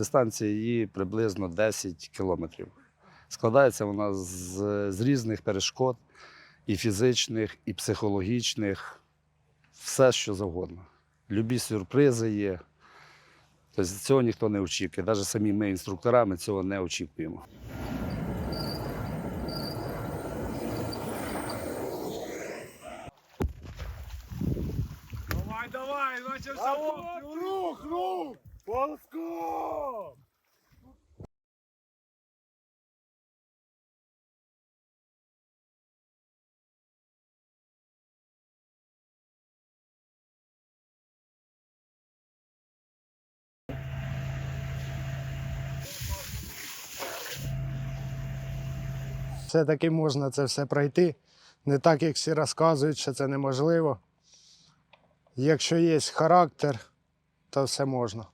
Дистанція її приблизно 10 кілометрів. Складається вона з, з різних перешкод, і фізичних, і психологічних, все що завгодно. Любі сюрпризи є. Тобто цього ніхто не очікує. Навіть самі ми, інструктора, ми цього не очікуємо. Давай, давай, наче все. Рух, рух! Ползком! Все-таки можна це все пройти. Не так, як всі розказують, що це неможливо. Якщо є характер, то все можна.